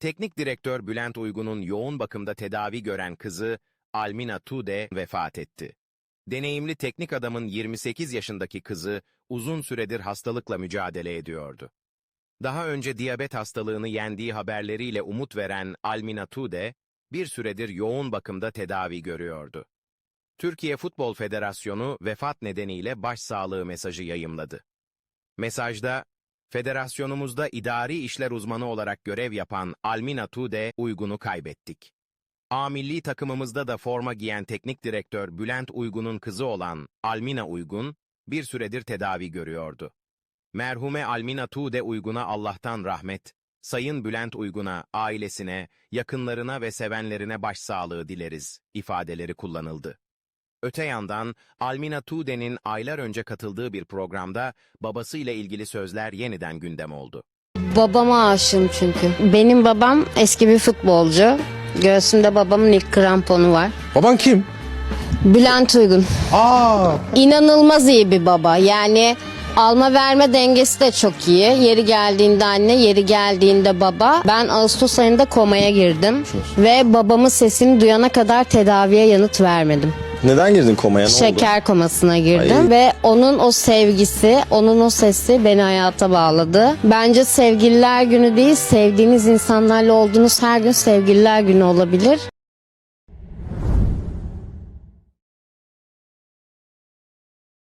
Teknik direktör Bülent Uygun'un yoğun bakımda tedavi gören kızı Almina Tude vefat etti. Deneyimli teknik adamın 28 yaşındaki kızı uzun süredir hastalıkla mücadele ediyordu. Daha önce diyabet hastalığını yendiği haberleriyle umut veren Almina Tude, bir süredir yoğun bakımda tedavi görüyordu. Türkiye Futbol Federasyonu vefat nedeniyle başsağlığı mesajı yayımladı. Mesajda, Federasyonumuzda idari işler uzmanı olarak görev yapan Almina Tude Uygun'u kaybettik. A milli takımımızda da forma giyen teknik direktör Bülent Uygun'un kızı olan Almina Uygun, bir süredir tedavi görüyordu. Merhume Almina Tude Uygun'a Allah'tan rahmet, Sayın Bülent Uygun'a, ailesine, yakınlarına ve sevenlerine başsağlığı dileriz ifadeleri kullanıldı. Öte yandan Almina Tude'nin aylar önce katıldığı bir programda babasıyla ilgili sözler yeniden gündem oldu. Babama aşığım çünkü. Benim babam eski bir futbolcu. Göğsümde babamın ilk kramponu var. Baban kim? Bülent Uygun. Aa, İnanılmaz iyi bir baba. Yani alma verme dengesi de çok iyi. Yeri geldiğinde anne, yeri geldiğinde baba. Ben Ağustos ayında komaya girdim. Ve babamın sesini duyana kadar tedaviye yanıt vermedim. Neden girdin komaya? Ne oldu? Şeker komasına girdim Ay. ve onun o sevgisi, onun o sesi beni hayata bağladı. Bence sevgililer günü değil, sevdiğiniz insanlarla olduğunuz her gün sevgililer günü olabilir.